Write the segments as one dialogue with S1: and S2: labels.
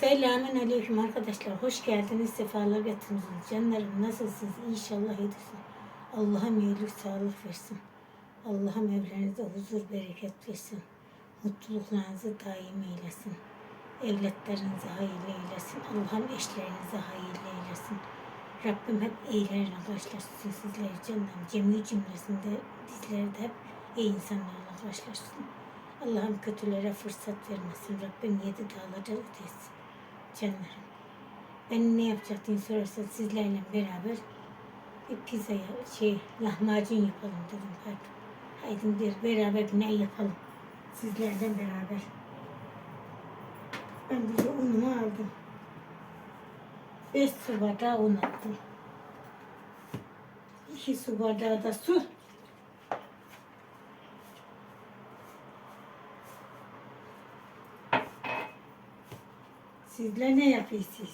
S1: Selamün aleyküm arkadaşlar. Hoş geldiniz. Sefalar getirdiniz. Canlarım nasılsınız? İnşallah iyidirsin. Allah'ım iyilik, sağlık versin. Allah'ım evlerinize huzur, bereket versin. Mutluluklarınızı daim eylesin. Evlatlarınızı hayırlı eylesin. Allah'ım eşlerinizi hayırlı eylesin. Rabbim hep iyilerine karşılaştırsın sizleri canım. Cemi cümlesinde dizlerde hep iyi insanlarla karşılaşsın. Allah'ım kötülere fırsat vermesin. Rabbim yedi dağları ödesin. Canlarım. Ben ne yapacaktım sorarsa sizlerle beraber bir pizza ya- şey lahmacun yapalım dedim pardon. Haydi bir beraber ne yapalım sizlerden beraber. Ben burada unumu aldım. Beş su bardağı un attım. İki su bardağı da su. Sizler ne yapıyorsunuz?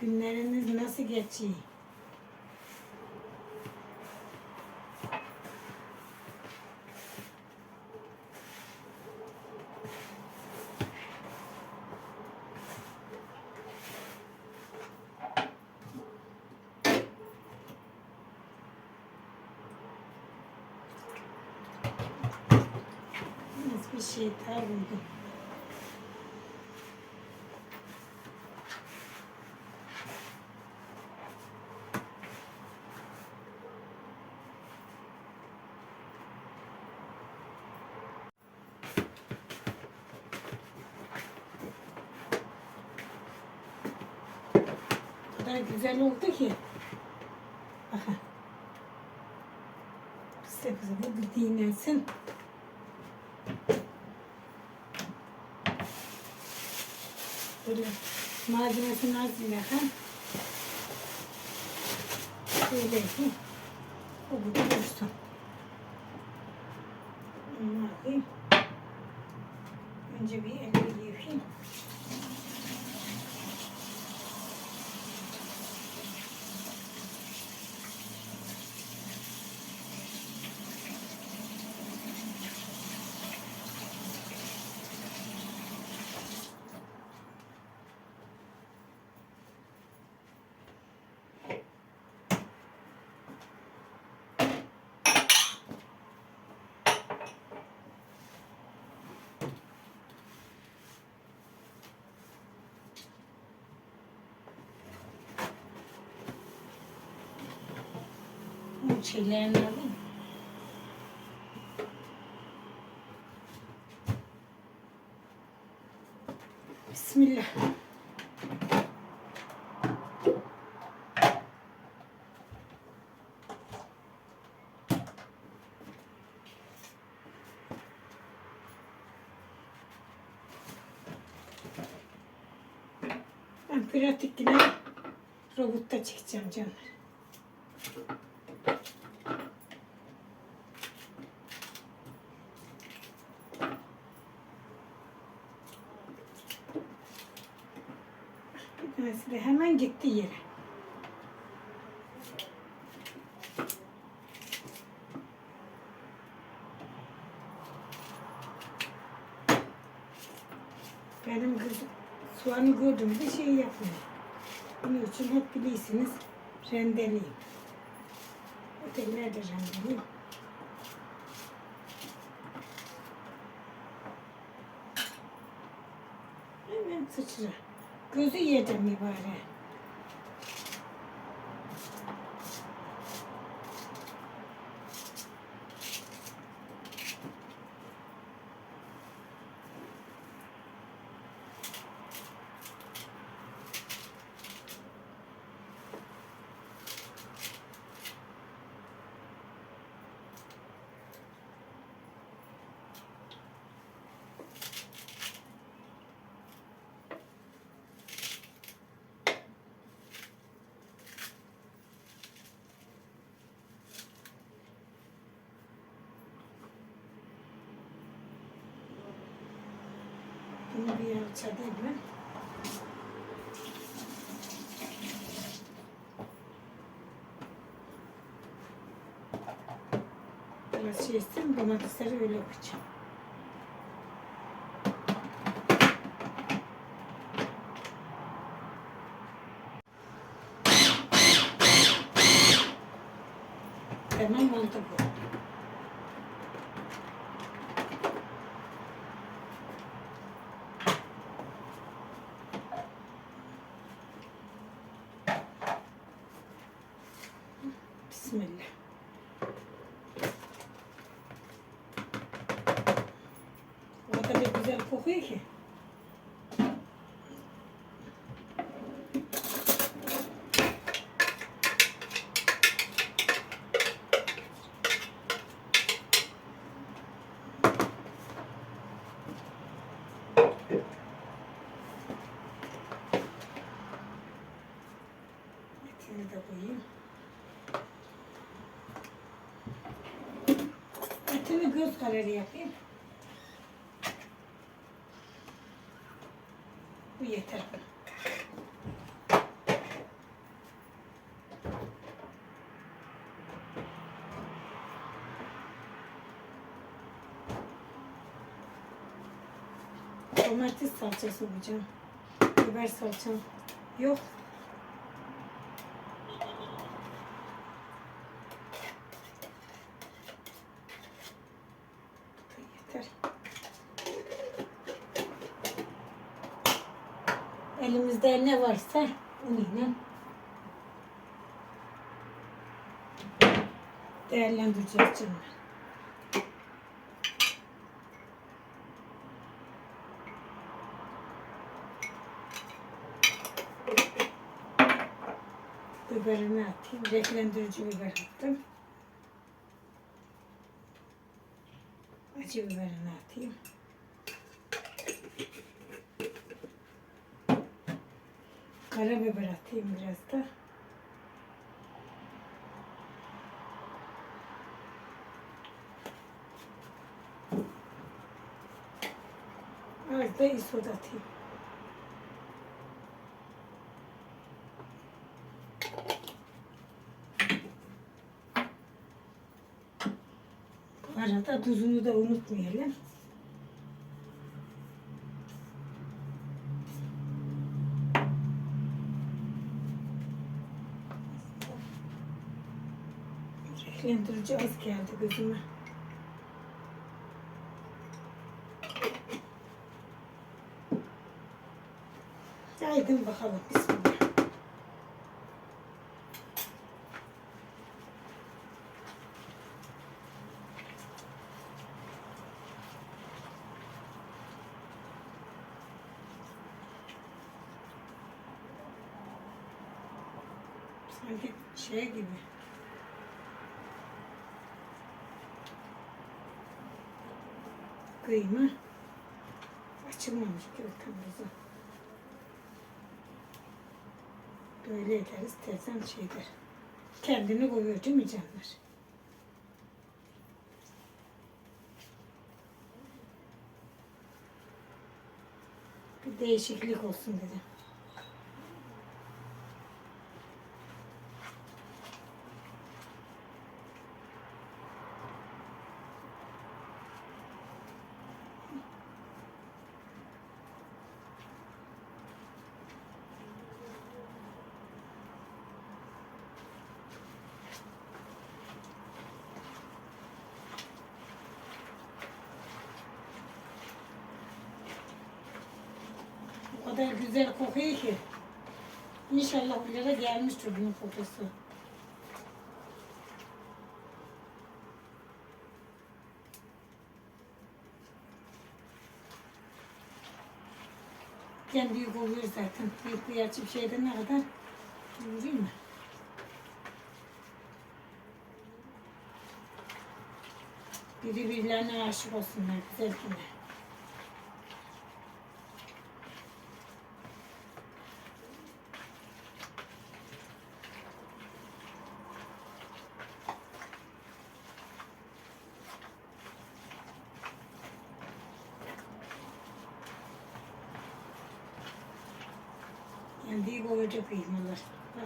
S1: Günleriniz nasıl geçiyor? Nasıl bir şey daha buldum. O kadar güzel oldu ki. Aha. Kısa kısa bu bir dinlensin. Böyle malzemesini az yakan. Şöyle ki o burada dursun. Bunu alayım. Önce bir elimi yıkayayım. Bu şeylerini alayım. Bismillah. Ben pratik yine robotta çekeceğim canlar. Bir tanesi de hemen gitti yere. Benim kızım soğanı gördüğümde şey yapmıyor. Bunun için hep bilirsiniz rendeleyim. Ötekiler de rendeleyim. Hemen sıçra. Gözü yedi mübarek. Bunu içerdiği gibi. Biraz şey istedim, domatesleri öyle yapacağım. Hemen oldu bu. Kokuyor ki. Etini de. Etini göz kararı yapayım. Bu yeter bana. Domates salçası yapacağım. Biber salçam yok. Yeter. Elimizde ne varsa onunla değerlendireceğiz canım. Biberini atayım. Renklendirici biber attım. Acı biberini atayım. Karabiber atayım biraz da. Da isot atayım. Arada tuzunu da unutmayalım. Renklendirici az geldi gözüme. Haydi bakalım. Bismillah. Sanki şey gibi. Kıyma açılmamış gibi kırmızı. Böyle ederiz teyzem şey der. Kendini koyuyor değil mi canlar? Bir değişiklik olsun dedim. O kadar güzel kokuyor ki. İnşallah buralara gelmiştir bunun kokusu. Kendi kokuyor zaten. Bir bir açıp şeyde ne kadar vurayım mı? Biri birilerine aşık olsunlar And we go to your peace, my.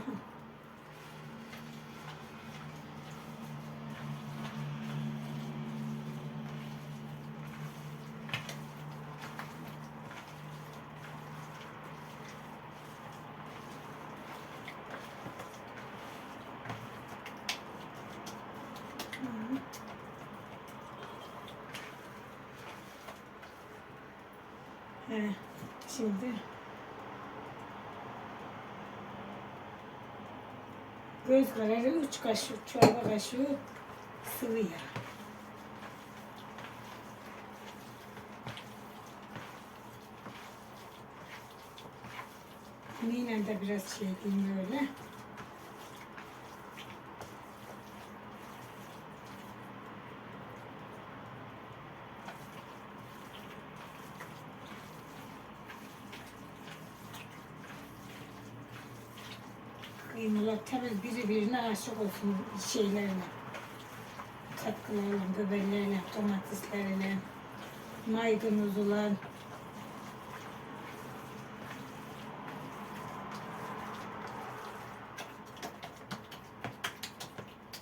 S1: Göz kararı üç kaşık çorba kaşığı sıvı yağ. Yine de biraz şey diyeyim böyle. Kıymalar tabii biri birine aşık olsun şeylerine. Katkılarla, biberlerle, domateslerle, maydanozla.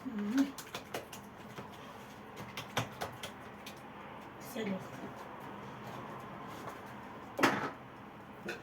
S1: Hı. Güzel oldu. Böyle.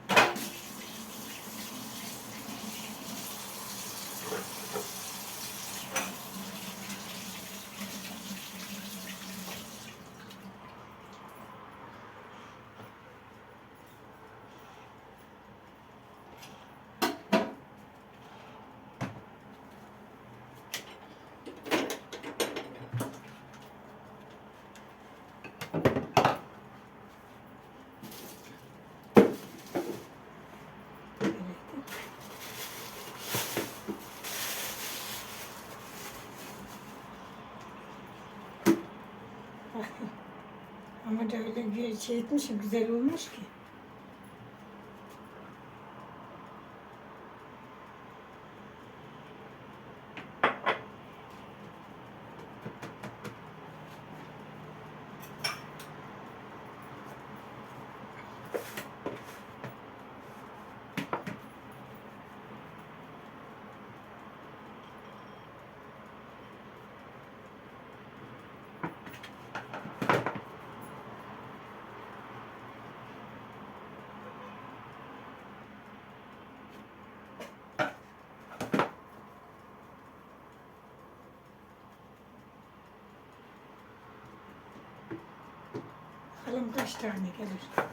S1: Bakın. Ama da öyle bir şey etmişim, güzel olmuş ki. Bakalım kaç tane gelir.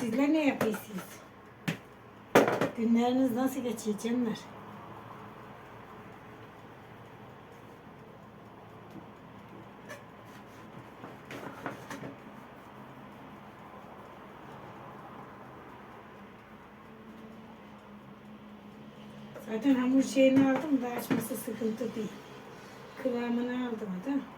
S1: Sizler ne yapıyorsunuz? Günleriniz nasıl geçiyor canlar? Zaten hamur şeyini aldım da açması sıkıntı değil. Kıvamını aldım da.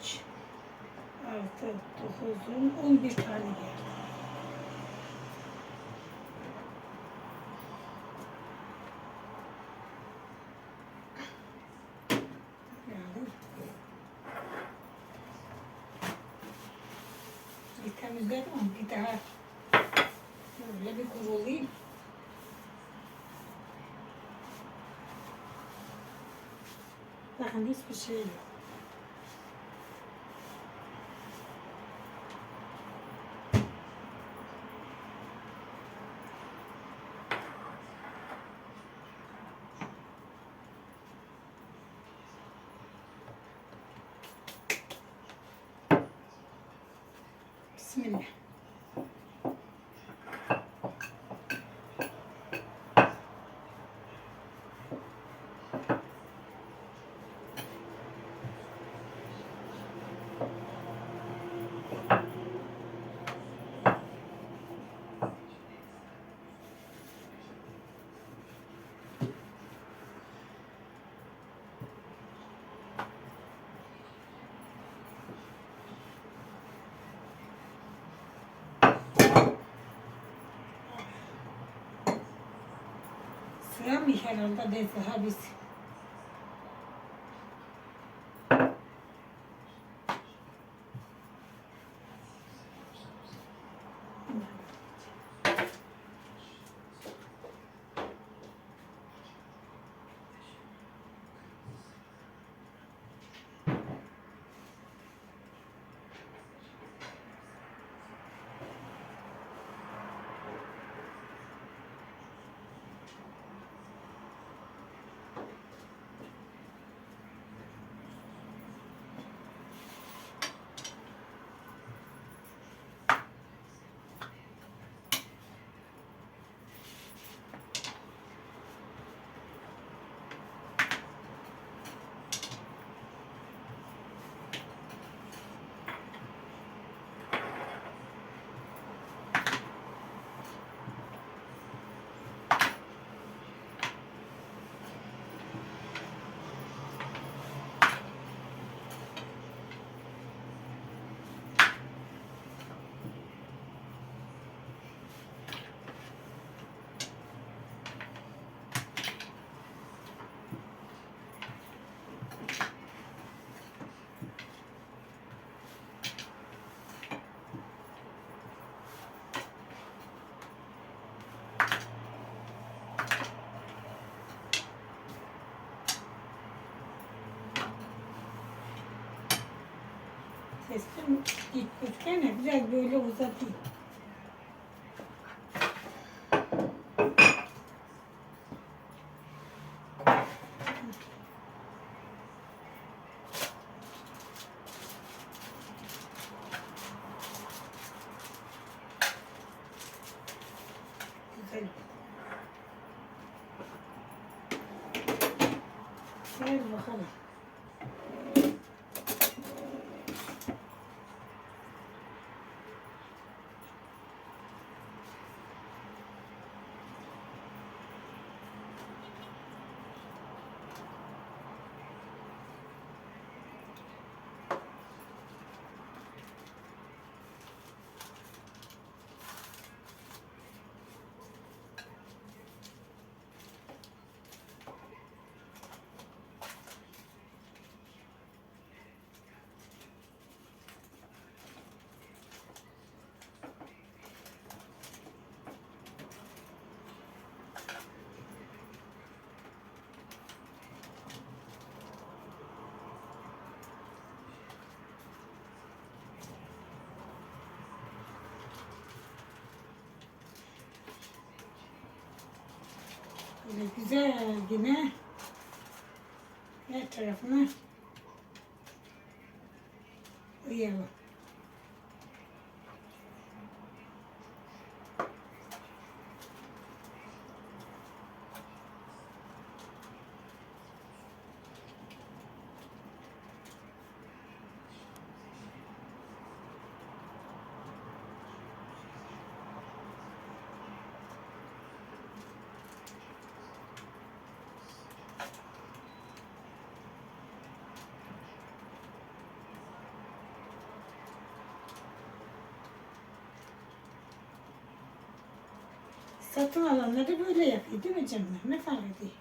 S1: Üç, altı, dokuz, on, on bir tane geldi. Temizledim ama bir daha böyle bir kurulayım. Bakın hiçbir şey yok. 있습니다 মিশালাম তাদের হাবিস Sesim gitmesene biraz böyle uzatayım. Güzel. Gel bakalım. Böyle güzel yine her tarafına uyalım. Satın alanları böyle yapıyor değil mi canım? Ne fark ediyor?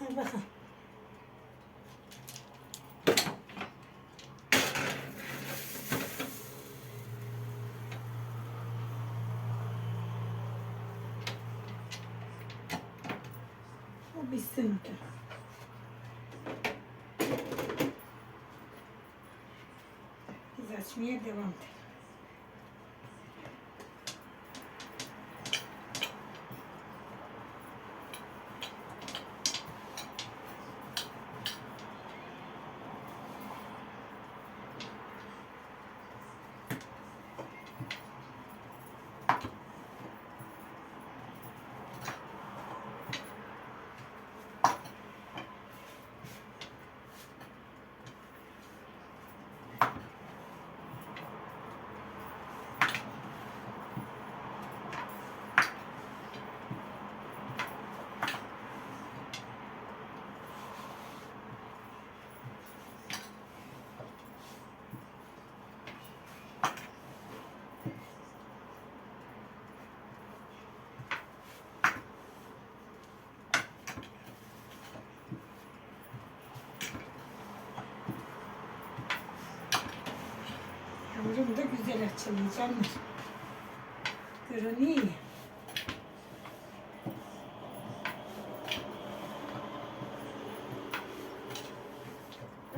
S1: Hadi bakalım. O bitsin. de. Biz açmaya edelim. Bunda güzel açılıyor canlar. Görünüyor.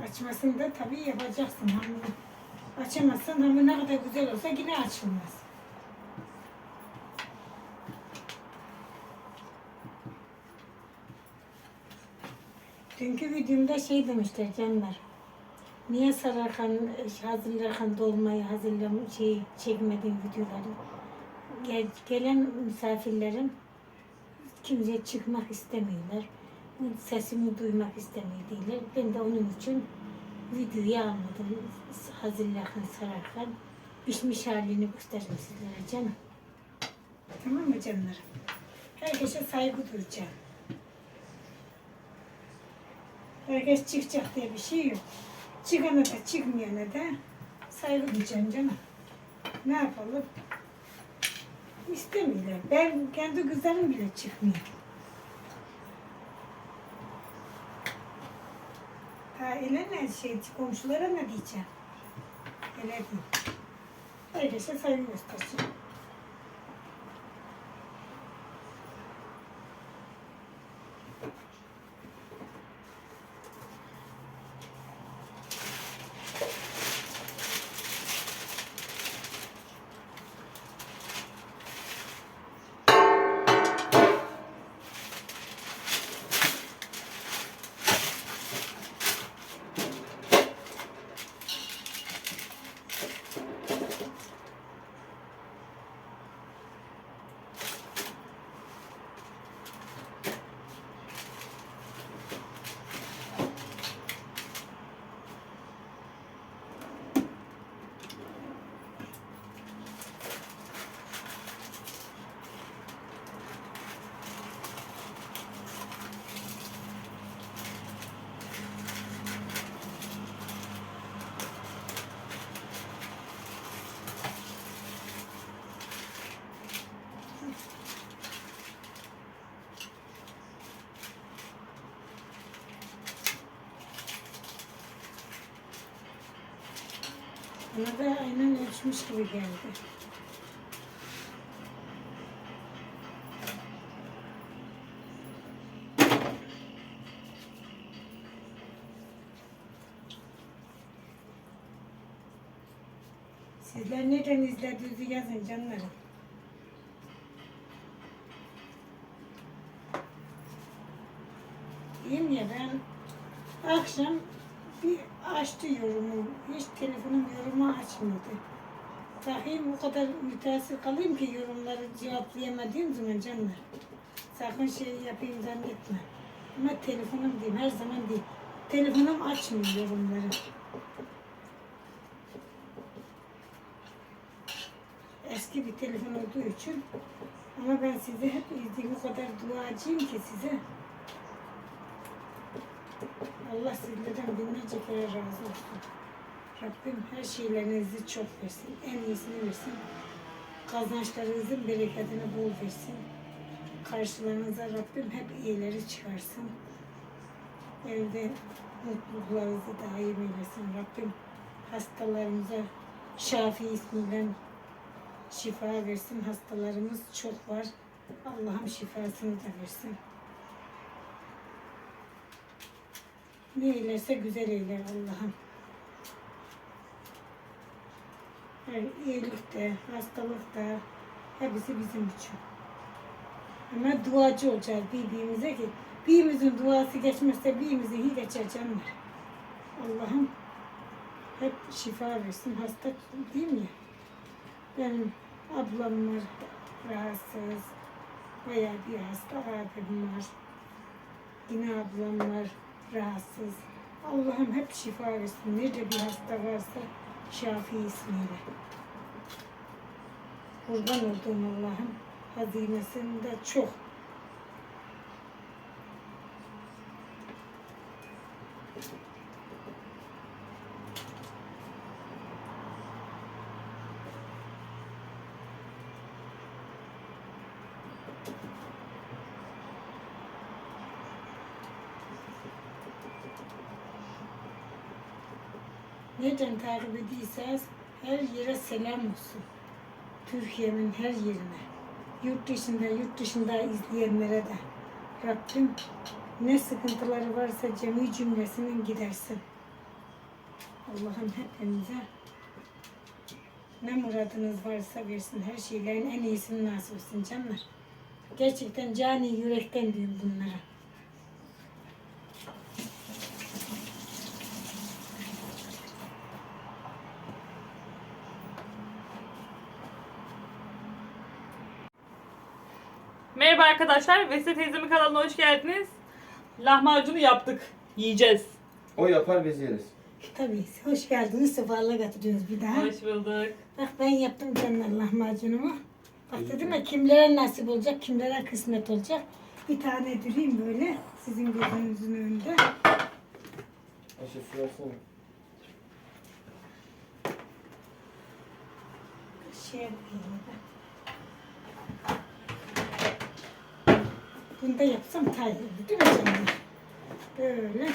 S1: Açmasını da tabii yapacaksın hamuru. Açamazsan hamur ne kadar güzel olsa yine açılmaz. Dünkü videomda şey demişler canlar. Niye sararken, hazırlarken dolmayı hazırlam şey çekmediğim videoları. Gel, gelen misafirlerim kimseye çıkmak istemiyorlar. Sesimi duymak istemiyorlar. Ben de onun için videoyu almadım. Hazırlarken, sararken pişmiş halini gösteririm sizlere canım. Tamam mı canlarım? Herkese saygı duyacağım. Herkes çıkacak diye bir şey yok. Çıkana da çıkmayana da saygı duyacağım canım. Ne yapalım? İstemiyorlar. Ben kendi güzelim bile çıkmıyor. Ha öyle ne şey komşulara ne diyeceğim? Öyle değil. Herkese saygı göstereceğim. Bana da aynen ölçmüş gibi geldi. Sizler nereden izlediğinizi yazın canlarım. Diyeyim ya ben akşam bir açtı yorumu. Hiç telefonum yorumu açmıyordu. Dahi o kadar müteessir kalayım ki yorumları cevaplayamadığım zaman canlar. Sakın şey yapayım zannetme. Ama telefonum diyeyim her zaman değil. Telefonum açmıyor yorumları. Eski bir telefon olduğu için ama ben size hep izlediğim kadar duacıyım ki size. Allah sizlerden binlerce kere razı olsun. Rabbim her şeylerinizi çok versin. En iyisini versin. Kazançlarınızın bereketini bol versin. Karşılarınıza Rabbim hep iyileri çıkarsın. Evde mutluluklarınızı daim eylesin. Rabbim hastalarımıza Şafi ismiyle şifa versin. Hastalarımız çok var. Allah'ım şifasını da versin. Ne eylerse güzel eyler Allah'ım. Yani iyilikte, hastalıkta hepsi bizim için. Ama duacı olacağız birbirimize ki birimizin duası geçmezse birimizin geçer canlar. Allah'ım hep şifa versin. Hasta değil mi? Benim ablam var rahatsız. Bayağı bir hasta abim var. Yine ablam var rahatsız. Allah'ım hep şifa versin. Nerede bir hasta varsa Şafi ismiyle. Kurban olduğum Allah'ım hazinesinde çok. Takip ediyseniz Her yere selam olsun. Türkiye'nin her yerine. Yurt dışında, yurt dışında izleyenlere de. Rabbim ne sıkıntıları varsa cemi cümlesinin gidersin. Allah'ım hepinize ne muradınız varsa versin. Her şeylerin en iyisini nasip etsin canlar. Gerçekten cani yürekten diyorum bunlara.
S2: Merhaba arkadaşlar, Vesile teyzemin kanalına hoş geldiniz. Lahmacunu yaptık, yiyeceğiz.
S3: O yapar biz yeriz.
S1: Tabii hoş geldiniz. Sefalar getiriyoruz bir daha.
S2: Hoş bulduk.
S1: Bak ben yaptım canlar lahmacunumu. Bak dedim ya kimlere nasip olacak, kimlere kısmet olacak. Bir tane düreyim böyle sizin gözünüzün önünde.
S3: Ayşe su versene.
S1: Şey yapayım Bunu da yapsam daha iyi olur değil mi canlar? Böyle.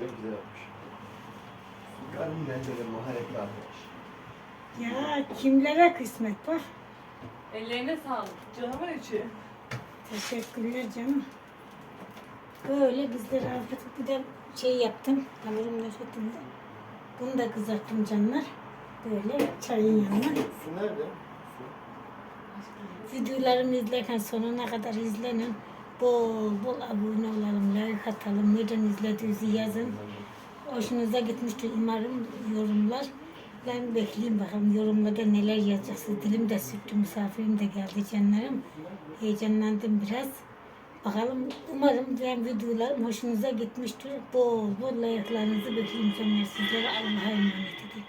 S3: Ne güzel yapmış. Yarın bence de maharetli arkadaş.
S1: Ya kimlere kısmet bak.
S2: Ellerine sağlık. Canımın içi.
S1: Teşekkürler canım. Böyle bizlere afiyet bir de şey yaptım. Hamurum nefretinde. Bunu da kızarttım canlar. Böyle çayın yanına.
S3: Su nerede? Su.
S1: Videolarımı izlerken sonuna kadar izlenin. Bol bol abone olalım, like atalım. Neden izlediğinizi yazın. Hoşunuza gitmiştir umarım yorumlar. Ben bekleyeyim bakalım yorumlarda neler yazacaksınız. Dilim de sürttü, misafirim de geldi canlarım. Heyecanlandım biraz. Bakalım umarım ben videolarım hoşunuza gitmiştir. Bol bol like'larınızı bekleyeyim canlar sizlere. Allah'a emanet edin.